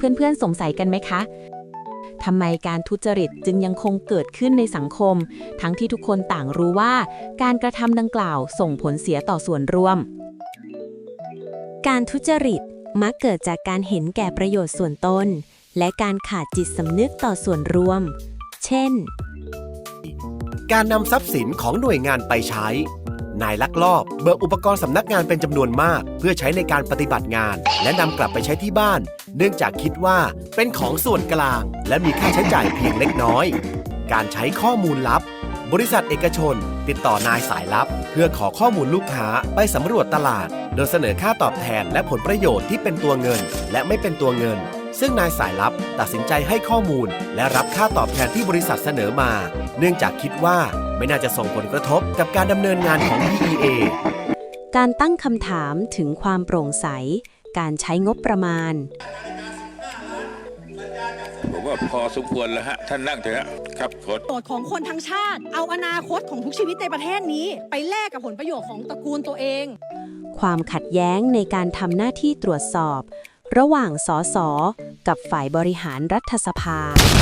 เพื่อนๆสงสัยกันไหมคะทำไมการทุจริตจึงยังคงเกิดขึ้นในสังคม ทั้งที่ทุกคนต่างรู้ว่า การกระทำดังกล่าวส่งผลเสียต่อส่วนรวม การทุจริตมักเกิดจากการเห็นแก่ประโยชน์ส่วนตน และการขาดจิตสำนึกต่อส่วนรวม เช่น การนำทรัพย์สินของหน่วยงานไปใช้ นายลักลอบ เบิกอุปกรณ์สำนักงานเป็นจำนวนมาก เพื่อใช้ในการปฏิบัติงาน และนำกลับไปใช้ที่บ้าน เนื่องจากคิดว่าเป็นของส่วนกลาง และมีค่าใช้จ่ายเพียงเล็กน้อย การใช้ข้อมูลลับ บริษัทเอกชน ติดต่อนายสายลับ เพื่อขอข้อมูลลูกค้าไปสำรวจตลาด โดยเสนอค่าตอบแทนและผลประโยชน์ที่เป็นตัวเงิน และไม่เป็นตัวเงินซึ่งนายสายลับตัดสินใจให้ข้อมูล และรับค่าตอบแทนที่บริษัทเสนอมา เนื่องจากคิดว่า ไม่น่าจะส่งผลกระทบกับการดำเนินงานของ DEA การตั้งคำถามถึงความโปร่งใส การใช้งบประมาณ ผมว่าพอสมควรแล้วฮะ ท่านนั่งเถอะฮะครับโค้ดประโยชน์ของคนทั้งชาติ เอาอนาคตของทุกชีวิตในประเทศนี้ ไปแลกกับผลประโยชน์ของตระกูลตัวเอง ความขัดแย้งในการทำหน้าที่ตรวจสอบ ระหว่างสสกับฝ่ายบริหารรัฐสภาแล้ว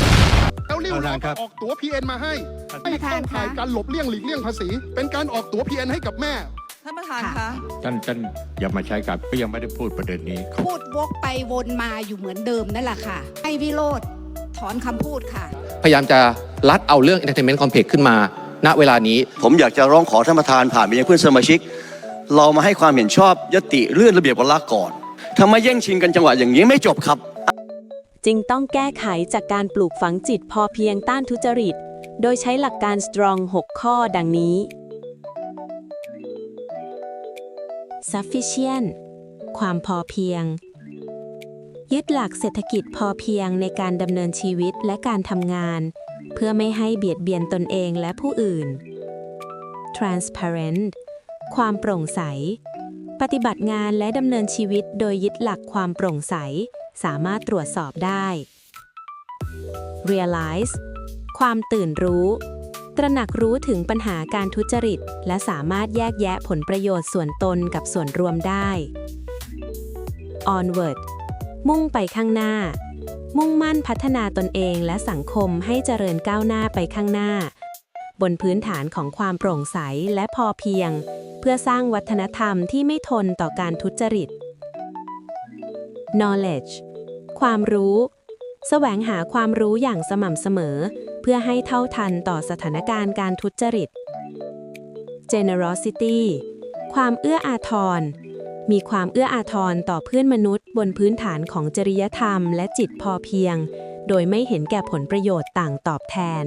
ริ้วประล้ธาอนครับออกตั๋ว PN มาให้ท่านไม่ประธาเข้านคะข่ายการหลบเลี่ยงหลีกเลี่ยงภาษี เป็นการออกตั๋ว PN ให้กับแม่ ท่านประธานคะ ท่านท่านอย่ามาใช้กับก็ยังไม่ได้พูดประเด็นนี้พูดวกไปวนมาอยู่เหมือนเดิมนั่นแหละค่ะ ให้วิโรธถอนคำพูดค่ะ พยายามจะลัดเอาเรื่อง Entertainment Complex ขึ้นมา ณเวลานี้ ผมอยากจะร้องขอท่านประธานผ่านไปยังเพื่อนสมาชิก เรามาให้ความเห็นชอบยติเลื่อนระเบียบวาระก่อนถ้ามาแย่งชิงกันจังหวะอย่างนี้ไม่จบครับ จึงต้องแก้ไขจากการปลูกฝังจิตพอเพียงต้านทุจริต โดยใช้หลักการ strong 6 ข้อดังนี้ sufficient ความพอเพียง ยึดหลักเศรษฐกิจพอเพียงในการดำเนินชีวิตและการทำงาน เพื่อไม่ให้เบียดเบียนตนเองและผู้อื่น transparent ความโปร่งใส ปฏิบัติงานและดำเนินชีวิตโดยยึดหลักความโปร่งใส สามารถตรวจสอบได้ realize ความตื่นรู้ ตระหนักรู้ถึงปัญหาการทุจริต และสามารถแยกแยะผลประโยชน์ส่วนตนกับส่วนรวมได้ onward มุ่งไปข้างหน้า มุ่งมั่นพัฒนาตนเองและสังคมให้เจริญก้าวหน้าไปข้างหน้า บนพื้นฐานของความโปร่งใสและพอเพียง เพื่อสร้างวัฒนธรรมที่ไม่ทนต่อการทุจริต knowledge ความรู้ แสวงหาความรู้อย่างสม่ำเสมอ เพื่อให้เท่าทันต่อสถานการณ์การทุจริต generosity ความเอื้ออาทร มีความเอื้ออาทรต่อเพื่อนมนุษย์ บนพื้นฐานของจริยธรรมและจิตพอเพียง โดยไม่เห็นแก่ผลประโยชน์ต่างตอบแทน